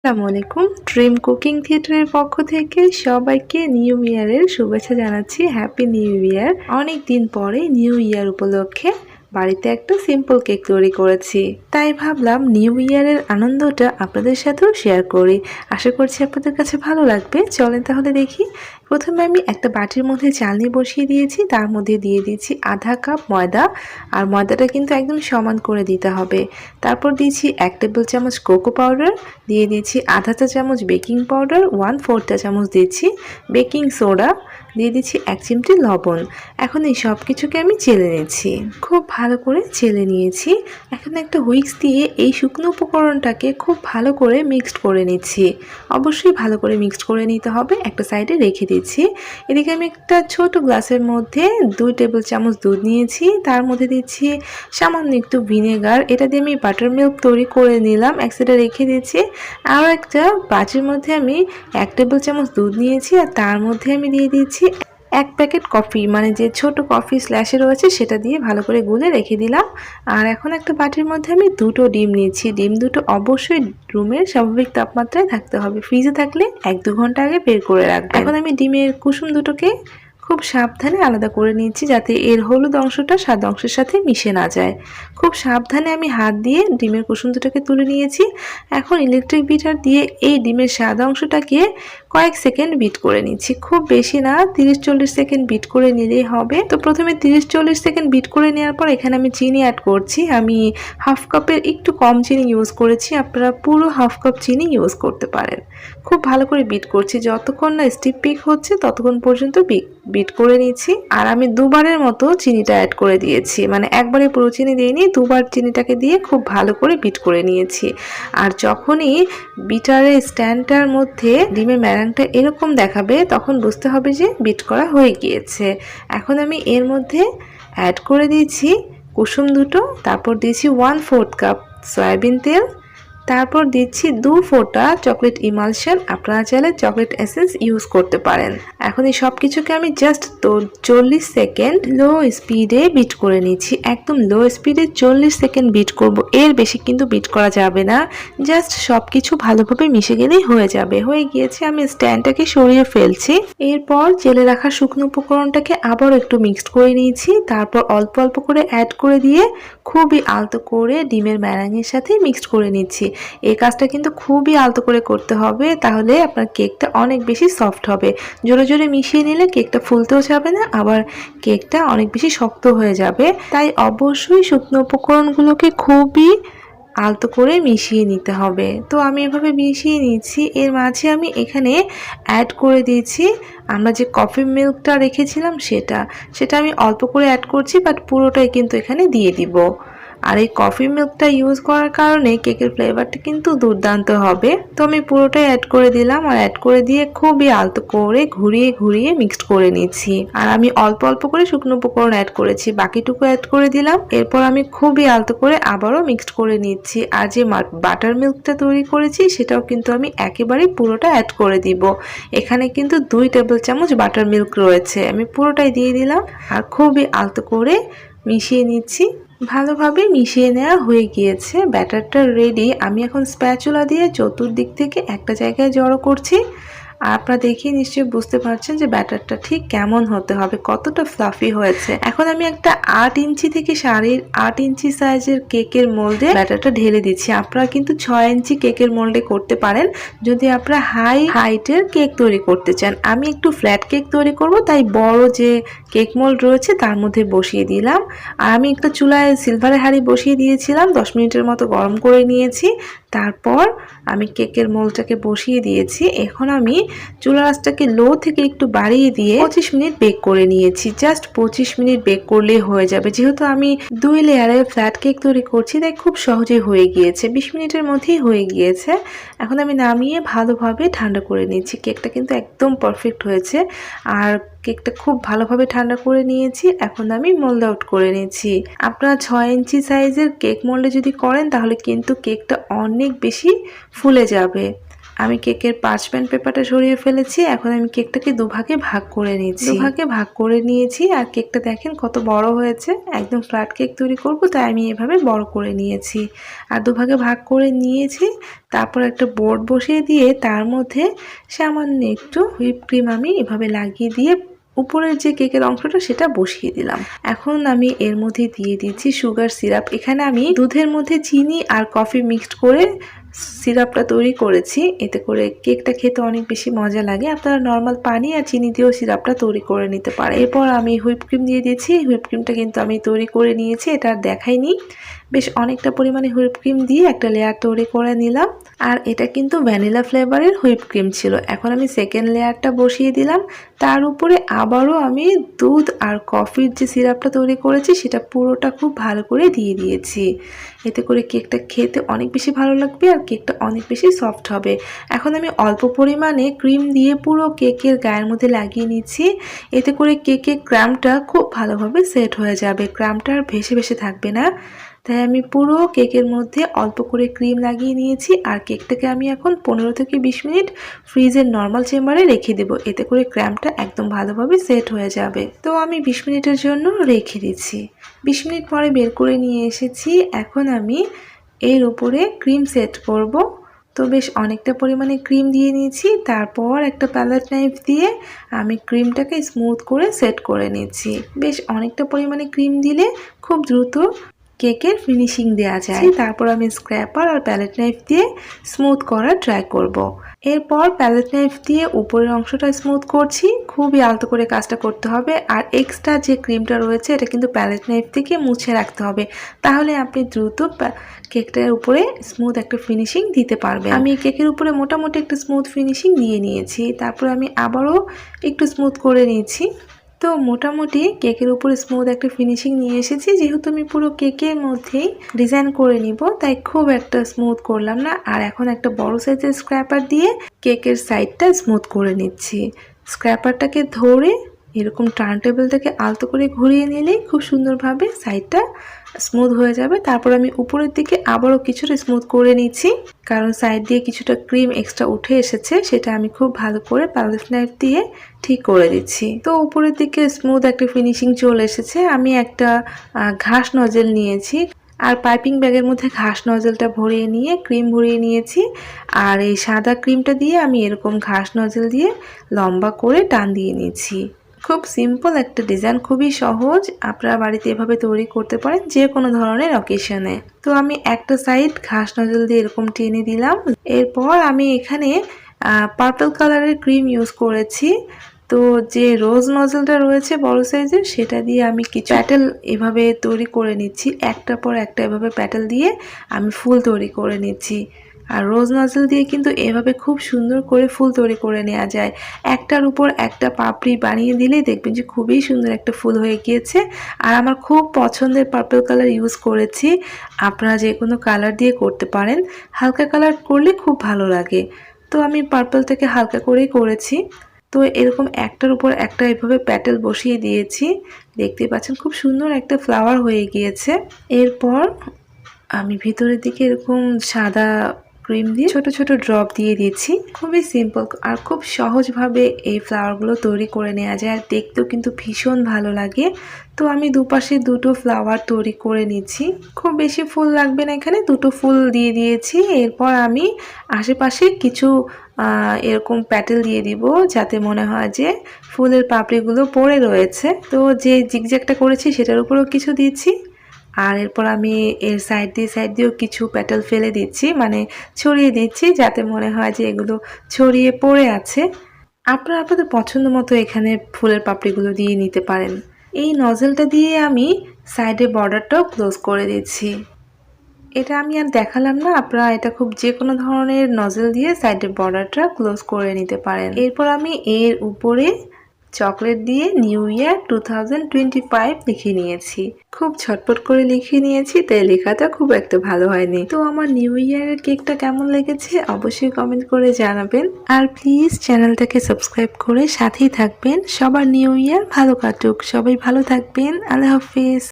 আসসালামু আলাইকুম। Dream cooking থিয়েটারের পক্ষ থেকে সবাইকে নিউ ইয়ারের শুভেচ্ছা জানাচ্ছি। Happy new year. অনেক দিন পরে নিউ ইয়ার উপলক্ষে বাড়িতে একটা সিম্পল কেক তৈরি করেছি। তাই ভাবলাম নিউ ইয়ারের আনন্দটা আপনাদের সাথেও শেয়ার করি। আশা করছি আপনাদের কাছে ভালো লাগবে। চলেন তাহলে দেখি প্রথমে আমি একটা বাটির মধ্যে চালনি বসিয়ে দিয়েছি, তার মধ্যে দিয়ে দিয়েছি আধা কাপ ময়দা, আর ময়দাটা কিন্তু একদম সমান করে দিতে হবে। তারপর দিয়েছি এক টেবিল চামচ কোকো পাউডার, দিয়ে দিয়েছি আধা চা চামচ বেকিং পাউডার, ওয়ান ফোর চা চামচ দিচ্ছি বেকিং সোডা, দিয়ে দিচ্ছি এক চিমটি লবণ। এখন এই সব কিছুকে আমি চেলে নিচ্ছি খুব ভালো করে চেলে নিয়েছি। এখন একটা হুইক্স দিয়ে এই শুকনো উপকরণটাকে খুব ভালো করে মিক্সড করে নিচ্ছি। অবশ্যই ভালো করে মিক্সড করে নিতে হবে, একটা সাইডে রেখে দিচ্ছি এদিকে আমি একটা ছোট গ্লাসের মধ্যে দুই টেবিল চামচ দুধ নিয়েছি। তার মধ্যে দিচ্ছি সামান্য একটু ভিনেগার। এটা দিয়ে আমি বাটার মিল্ক তৈরি করে নিলাম, এক সাইডে রেখে দিয়েছি। আরও একটা বাটির মধ্যে আমি এক টেবিল চামচ দুধ নিয়েছি আর তার মধ্যে আমি দিয়ে দিচ্ছি এক প্যাকেট কফি মানে যে ছোট কফি স্ল্যাশে রয়েছে সেটা দিয়ে ভালো করে গুলে রেখে দিলাম। আর এখন একটা বাটির মধ্যে আমি দুটো ডিম নিয়েছি। ডিম দুটো অবশ্যই রুমের স্বাভাবিক তাপমাত্রায় থাকতে হবে। ফ্রিজে থাকলে এক দু ঘণ্টা আগে বের করে রাখব এখন আমি ডিমের কুসুম দুটোকে খুব সাবধানে আলাদা করে নিচ্ছি যাতে এর হলুদ অংশটা সাদা অংশের সাথে মিশে না যায়। খুব সাবধানে আমি হাত দিয়ে ডিমের কুসুম দুটোকে তুলে নিয়েছি। এখন ইলেকট্রিক বিটার দিয়ে এই ডিমের সাদা অংশটাকে কয়েক সেকেন্ড বিট করে নিচ্ছি। খুব বেশি না তিরিশ চল্লিশ সেকেন্ড বিট করে নিলেই হবে। তো প্রথমে তিরিশ চল্লিশ সেকেন্ড বিট করে নেওয়ার পর এখানে আমি চিনি অ্যাড করছি। আমি হাফ কাপের একটু কম চিনি ইউজ করেছি। আপনারা পুরো হাফ কাপ চিনি ইউজ করতে পারেন। খুব ভালো করে বিট করছি। যতক্ষণ না স্টিপ পিক হচ্ছে, ততক্ষণ পর্যন্ত বিট করে নিচ্ছি আর আমি দুবারের মতো চিনিটা অ্যাড করে দিয়েছি। মানে একবারে পুরো চিনি দিইনি, দুবার চিনিটাকে দিয়ে খুব ভালো করে বিট করে নিয়েছি। আর যখনই বিটারের স্ট্যান্ডটার মধ্যে ডিমের ম্যারাংটা এরকম দেখাবে, তখন বুঝতে হবে যে বিট করা হয়ে গিয়েছে। এখন আমি এর মধ্যে অ্যাড করে দিয়েছি কুসুম দুটো, তারপর দিয়েছি ওয়ান ফোর্থ কাপ সয়াবিন তেল তারপর দিচ্ছি দু ফোঁটা চকলেট ইমালশন। আপনারা চাইলে চকলেট এসেন্স ইউজ করতে পারেন। এখন এই সব কিছুকে আমি জাস্ট তো চল্লিশ সেকেন্ড লো স্পিডে বিট করে নিচ্ছি। একদম লো স্পিডে চল্লিশ সেকেন্ড বিট করব। এর বেশি কিন্তু বিট করা যাবে না। জাস্ট সব কিছু ভালোভাবে মিশে গেলেই হয়ে যাবে। হয়ে গিয়েছে, আমি স্ট্যান্ডটাকে সরিয়ে ফেলছি। এরপর জেলে রাখা শুকনো উপকরণটাকে আবার একটু মিক্সড করে নিয়েছি। তারপর অল্প অল্প করে অ্যাড করে দিয়ে খুবই আলতো করে ডিমের ম্যারাঙের সাথে মিক্সড করে নিচ্ছি। এই কাজটা কিন্তু খুবই আলতো করে করতে হবে, তাহলে আপনার কেকটা অনেক বেশি সফট হবে। জোরে জোরে মিশিয়ে নিলে কেকটা ফুলতেও যাবে না, আবার কেকটা অনেক বেশি শক্ত হয়ে যাবে। তাই অবশ্যই শুকনো উপকরণগুলোকে খুবই আলতো করে মিশিয়ে নিতে হবে। তো আমি এভাবে মিশিয়ে নিচ্ছি এর মাঝে আমি এখানে অ্যাড করে দিয়েছি। আমরা যে কফি মিল্কটা রেখেছিলাম সেটা। সেটা আমি অল্প করে অ্যাড করছি বাট পুরোটাই কিন্তু এখানে দিয়ে দিব। আর এই কফি মিল্কটা ইউজ করার কারণে কেকের ফ্লেভারটা কিন্তু দুর্দান্ত হবে। তো আমি পুরোটাই অ্যাড করে দিলাম আর অ্যাড করে দিয়ে খুবই আলতো করে ঘুরিয়ে ঘুরিয়ে মিক্সড করে নিচ্ছি। আর আমি অল্প অল্প করে শুকনো উপকরণ অ্যাড করেছি, বাকিটুকু অ্যাড করে দিলাম। এরপর আমি খুবই আলতো করে আবারও মিক্সড করে নিচ্ছি। আর যে বাটার মিল্কটা তৈরি করেছি সেটাও কিন্তু আমি একেবারে পুরোটা অ্যাড করে দিব। এখানে কিন্তু দুই টেবিল চামচ বাটার মিল্ক রয়েছে, আমি পুরোটাই দিয়ে দিলাম। আর খুবই আলতো করে মিশিয়ে নিচ্ছি। ভালোভাবে মিশিয়ে নেওয়া হয়ে গিয়েছে। ব্যাটারটা রেডি আমি এখন স্প্যাচুলা দিয়ে চতুর্দিক থেকে একটা জায়গায় জড়ো করছি। আর আপনারা দেখে নিশ্চয়ই বুঝতে পারছেন যে ব্যাটারটা ঠিক কেমন হতে হবে, কতটা ফ্লাফি হয়েছে। এখন আমি একটা আট ইঞ্চি থেকে সাড়ে আট ইঞ্চি সাইজের কেকের মোল্ডে ব্যাটারটা ঢেলে দিচ্ছি। আপনারা কিন্তু ছয় ইঞ্চি কেকের মোল্ডে করতে পারেন, যদি আপনারা হাই হাইটের কেক তৈরি করতে চান। আমি একটু ফ্ল্যাট কেক তৈরি করব, তাই বড় যে কেক মোল্ড রয়েছে তার মধ্যে বসিয়ে দিলাম। আর আমি একটা চুলায় সিলভারের হাঁড়ি বসিয়ে দিয়েছিলাম, দশ মিনিটের মতো গরম করে নিয়েছি। তারপর আমি কেকের মোলটাকে বসিয়ে দিয়েছি। এখন আমি চুলা লো থেকে একটু বাড়িয়ে দিয়ে পঁচিশ মিনিট বেক করে নিয়েছি। জাস্ট পঁচিশ মিনিট বেক করলেই হয়ে যাবে। যেহেতু আমি দুই লেয়ারের ফ্ল্যাট কেক তৈরি করছি, তাই খুব সহজেই হয়ে গিয়েছে। বিশ মিনিটের মধ্যেই হয়ে গিয়েছে। এখন আমি নামিয়ে ভালোভাবে ঠান্ডা করে নিচ্ছি। কেকটা কিন্তু একদম পারফেক্ট হয়েছে। আর কেকটা খুব ভালোভাবে ঠান্ডা করে নিয়েছি, এখন আমি মোল্ড আউট করে নিয়েছি। আপনারা ছয় ইঞ্চি সাইজের কেক মোল্ডে যদি করেন, তাহলে কিন্তু কেকটা অনেক বেশি ফুলে যাবে। আমি কেকের পার্চমেন্ট পেপারটা সরিয়ে ফেলেছি, এখন আমি কেকটাকে দুভাগে ভাগ করে নিয়েছি। দুভাগে ভাগ করে নিয়েছি, আর কেকটা দেখেন কত বড় হয়েছে। একদম ফ্ল্যাট কেক তৈরি করব, তাই আমি এভাবে বড় করে নিয়েছি। আর দুভাগে ভাগ করে নিয়েছি, তারপর একটা বোর্ড বসিয়ে দিয়ে তার মধ্যে সামান্য একটু হুইপ ক্রিম আমি এভাবে লাগিয়ে দিয়ে উপরের যে কেকের অংশটা সেটা বসিয়ে দিলাম। এখন আমি এর মধ্যে দিয়ে দিচ্ছি সুগার সিরাপ। এখানে আমি দুধের মধ্যে চিনি আর কফি মিক্সড করে সিরাপটা তৈরি করেছি। এতে করে কেকটা খেতে অনেক বেশি মজা লাগে। আপনারা নর্মাল পানি আর চিনি দিয়েও সিরাপটা তৈরি করে নিতে পারে এরপর আমি হুইপ ক্রিম দিয়ে দিয়েছি হুইপ ক্রিমটা কিন্তু আমি তৈরি করে নিয়েছি। এটা আর দেখাইনি। বেশ অনেকটা পরিমাণে হুইপ ক্রিম দিয়ে একটা লেয়ার তৈরি করে নিলাম। আর এটা কিন্তু ভ্যানিলা ফ্লেভারের হুইপ ক্রিম ছিল। এখন আমি সেকেন্ড লেয়ারটা বসিয়ে দিলাম। তার উপরে আবারও আমি দুধ আর কফির যে সিরাপটা তৈরি করেছি, সেটা পুরোটা খুব ভালো করে দিয়ে দিয়েছি। এতে করে কেকটা খেতে অনেক বেশি ভালো লাগবে আর কেকটা অনেক বেশি সফট হবে। এখন আমি অল্প পরিমাণে ক্রিম দিয়ে পুরো কেকের গায়ের মধ্যে লাগিয়ে নিচ্ছি। এতে করে কেকের ক্রামটা খুব ভালোভাবে সেট হয়ে যাবে। ক্রামটা আর ভেসে ভেসে থাকবে না। তাই আমি পুরো কেকের মধ্যে অল্প করে ক্রিম লাগিয়ে নিয়েছি আর কেকটাকে আমি এখন পনেরো থেকে বিশ মিনিট ফ্রিজের নর্মাল চেম্বারে রেখে দেবো। এতে করে ক্র্যামটা একদম ভালোভাবে সেট হয়ে যাবে। তো আমি বিশ মিনিটের জন্য রেখে দিচ্ছি। বিশ মিনিট পরে বের করে নিয়ে এসেছি। এখন আমি এর উপরে ক্রিম সেট করব। তো বেশ অনেকটা পরিমাণে ক্রিম দিয়ে নিয়েছি। তারপর একটা প্যালেট নাইফ দিয়ে আমি ক্রিমটাকে স্মুথ করে সেট করে নিচ্ছি। বেশ অনেকটা পরিমাণে ক্রিম দিলে খুব দ্রুত কেকের ফিনিশিং দেওয়া যায়। তারপর আমি স্ক্র্যাপার আর প্যালেট নাইফ দিয়ে স্মুথ করার ট্রাই করব। এরপর প্যালেট নাইফ দিয়ে উপরের অংশটা স্মুথ করছি। খুবই আলতো করে কাজটা করতে হবে। আর এক্সট্রা যে ক্রিমটা রয়েছে এটা কিন্তু প্যালেট নাইফ থেকে মুছে রাখতে হবে। তাহলে আপনি দ্রুত কেকটার উপরে স্মুথ একটা ফিনিশিং দিতে পারবেন। আমি কেকের উপরে মোটামুটি একটা স্মুথ ফিনিশিং দিয়ে নিয়েছি। তারপর আমি আবারও একটু স্মুথ করে নিয়েছি। তো মোটামুটি কেকের উপর স্মুথ একটা ফিনিশিং নিয়ে এসেছি। যেহেতু আমি পুরো কেকের মধ্যেই ডিজাইন করে নিব, তাই খুব একটা স্মুথ করলাম না। আর এখন একটা বড় সাইজের স্ক্র্যাপার দিয়ে কেকের সাইডটা স্মুথ করে নিচ্ছি। স্ক্র্যাপারটাকে ধরে এরকম টার্ন টেবিলটাকে আলতো করে ঘুরিয়ে নিলেই খুব সুন্দরভাবে সাইডটা স্মুথ হয়ে যাবে। তারপর আমি উপরের দিকে আবারও কিছুটা স্মুথ করে নিচ্ছি। কারণ সাইড দিয়ে কিছুটা ক্রিম এক্সট্রা উঠে এসেছে, সেটা আমি খুব ভালো করে পালস নাইফ দিয়ে ঠিক করে দিচ্ছি। তো উপরের দিকে স্মুথ একটা ফিনিশিং চলে এসেছে। আমি একটা ঘাস নজেল নিয়েছি। আর পাইপিং ব্যাগের মধ্যে ঘাস নজলটা ভরিয়ে নিয়ে ক্রিম ভরিয়ে নিয়েছি। আর এই সাদা ক্রিমটা দিয়ে আমি এরকম ঘাস নজল দিয়ে লম্বা করে টান দিয়ে নিয়েছি খুব সিম্পল একটা ডিজাইন খুবই সহজ। আপনারা বাড়িতে এভাবে তৈরি করতে পারেন যে কোনো ধরনের অকেশনে তো আমি একটা সাইড ঘাস নজল দিয়ে এরকম টেনে দিলাম। এরপর আমি এখানে পার্পল কালারের ক্রিম ইউজ করেছি। তো যে রোজ নজলটা রয়েছে বড় সাইজের সেটা দিয়ে আমি কিছু প্যাটেল এভাবে তৈরি করে নিচ্ছি। একটা পর একটা এভাবে প্যাটেল দিয়ে আমি ফুল তৈরি করে নিচ্ছি। আর রোজ নজল দিয়ে কিন্তু এভাবে খুব সুন্দর করে ফুল তৈরি করে নেওয়া যায়। একটার উপর একটা পাপড়ি বানিয়ে দিলেই দেখবেন যে খুবই সুন্দর একটা ফুল হয়ে গিয়েছে। আর আমার খুব পছন্দের পার্পল কালার ইউজ করেছি। আপনারা যে কোনো কালার দিয়ে করতে পারেন। হালকা কালার করলে খুব ভালো লাগে। তো আমি পার্পল থেকে হালকা করেই করেছি। তো এরকম একটার উপর একটা এভাবে প্যাটেল বসিয়ে দিয়েছি। দেখতে পাচ্ছেন খুব সুন্দর একটা ফ্লাওয়ার হয়ে গিয়েছে। এরপর আমি ভিতরের দিকে এরকম সাদা ক্রিম দিয়ে ছোট ছোট ড্রপ দিয়ে দিচ্ছি। খুবই সিম্পল আর খুব সহজভাবে এই ফ্লাওয়ারগুলো তৈরি করে নেওয়া যায় আর দেখতেও কিন্তু ভীষণ ভালো লাগে। তো আমি দুপাশে দুটো ফ্লাওয়ার তৈরি করে নিচ্ছি। খুব বেশি ফুল লাগবে না এখানে, দুটো ফুল দিয়ে দিয়েছি। এরপর আমি আশেপাশে কিছু এরকম প্যাটেল দিয়ে দিব যাতে মনে হয় যে ফুলের পাপড়িগুলো পড়ে রয়েছে। তো যে জিগজ্যাগটা করেছি সেটার উপরেও কিছু দিচ্ছি। আর এরপর আমি এর সাইড দিয়ে সাইড দিয়েও কিছু প্যাটেল ফেলে দিচ্ছি মানে ছড়িয়ে দিচ্ছি যাতে মনে হয় যে এগুলো ছড়িয়ে পড়ে আছে। আপনারা আপনাদের পছন্দ মতো এখানে ফুলের পাপড়িগুলো দিয়ে নিতে পারেন। এই নজেলটা দিয়ে আমি সাইডে বর্ডারটাও ক্লোজ করে দিচ্ছি। এটা আমি আর দেখালাম না, আপনারা এটা খুব যে কোনো ধরনের নজেল দিয়ে সাইডের বর্ডারটা ক্লোজ করে নিতে পারেন। এরপর আমি এর উপরে চকলেট দিয়ে নিউ ইয়ার টু লিখে নিয়েছি। খুব ছটপট করে লিখে নিয়েছি, তাই লেখাটা খুব একটা ভালো হয়নি। তো আমার নিউ ইয়ারের কেকটা কেমন লেগেছে অবশ্যই কমেন্ট করে জানাবেন। আর প্লিজ চ্যানেলটাকে সাবস্ক্রাইব করে সাথেই থাকবেন। সবার নিউ ইয়ার ভালো কাটুক। সবাই ভালো থাকবেন। আল্লাহ হাফিজ।